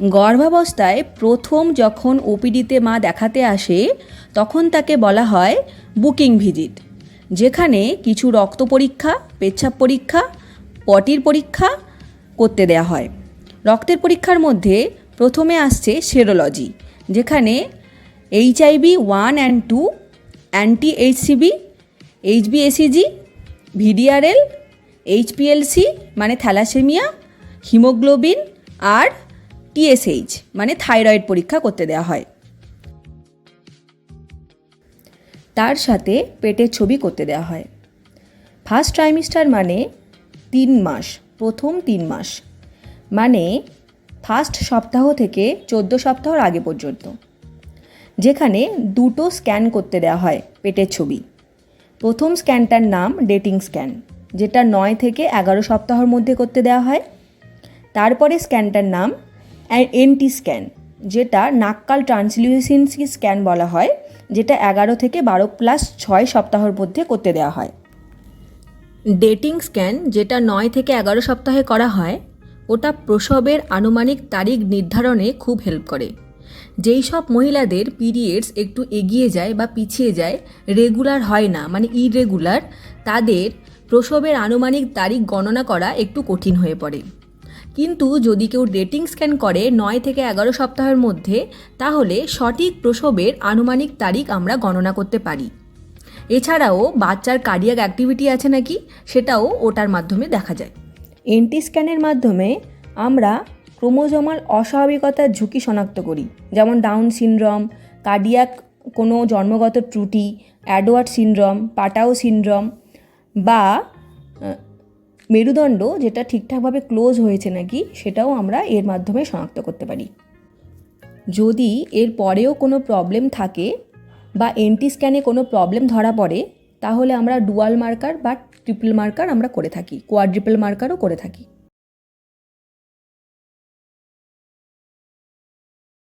গর্ভাবস্থায় প্রথম যখন ওপিডিতে মা দেখাতে আসে, তখন তাকে বলা হয় বুকিং ভিজিট, যেখানে কিছু রক্ত পরীক্ষা, পেচ্ছাপ পরীক্ষা, পটির পরীক্ষা করতে দেয়া হয়। রক্তের পরীক্ষার মধ্যে প্রথমে আসছে সেরোলজি, যেখানে HIV one and two, anti HCV এইচবিএসিজি VDRL HPLC মানে থ্যালাসেমিয়া, হিমোগ্লোবিন আর টিএসএইচ মানে থাইরয়েড পরীক্ষা করতে দেওয়া হয়। তার সাথে পেটের ছবি করতে দেওয়া হয়। ফার্স্ট ট্রাইমিস্টার মানে তিন মাস, প্রথম তিন মাস। মানে ফার্স্ট সপ্তাহ থেকে চোদ্দ সপ্তাহর আগে পর্যন্ত। যেখানে দুটো স্ক্যান করতে দেওয়া হয় পেটের ছবি। প্রথম স্ক্যানটার নাম ডেটিং স্ক্যান যেটা নয় থেকে এগারো সপ্তাহর মধ্যে করতে দেওয়া হয়। তারপরে স্ক্যানটার নাম এনটি স্ক্যান, যেটা নাক্কাল ট্রান্সলিউসেন্সি স্ক্যান বলা হয়, যেটা এগারো থেকে বারো প্লাস ছয় সপ্তাহের মধ্যে করতে দেওয়া হয়। ডেটিং স্ক্যান, যেটা নয় থেকে এগারো সপ্তাহে করা হয়, ওটা প্রসবের আনুমানিক তারিখ নির্ধারণে খুব হেল্প করে। যেই সব মহিলাদের পিরিয়ডস একটু এগিয়ে যায় বা পিছিয়ে যায়, রেগুলার হয় না মানে ইরেগুলার, তাদের প্রসবের আনুমানিক তারিখ গণনা করা একটু কঠিন হয়ে পড়ে। কিন্তু যদি কেউ ডেটিং স্ক্যান করে নয় থেকে এগারো সপ্তাহের মধ্যে, তাহলে সঠিক প্রসবের আনুমানিক তারিখ আমরা গণনা করতে পারি। এছাড়াও বাচ্চার কার্ডিয়াক অ্যাক্টিভিটি আছে নাকি, সেটাও ওটার মাধ্যমে দেখা যায়। এনটি স্ক্যানের মাধ্যমে আমরা ক্রোমোজোমাল অস্বাভাবিকতার ঝুঁকি শনাক্ত করি, যেমন ডাউন সিনড্রম কার্ডিয়াক কোনো জন্মগত ত্রুটি অ্যাডওয়ার্ড সিনড্রম পাটাও সিনড্রম বা মেরুদণ্ড যেটা ঠিকঠাকভাবে ক্লোজ হয়েছে নাকি সেটাও আমরা এর মাধ্যমে শনাক্ত করতে পারি। যদি এর পরেও কোনো প্রবলেম থাকে বা এনটি স্ক্যানে কোনো প্রবলেম ধরা পড়ে, তাহলে আমরা ডুয়াল মার্কার বা ট্রিপল মার্কার আমরা করে থাকি, কোয়াড্রিপল মার্কারও করে থাকি।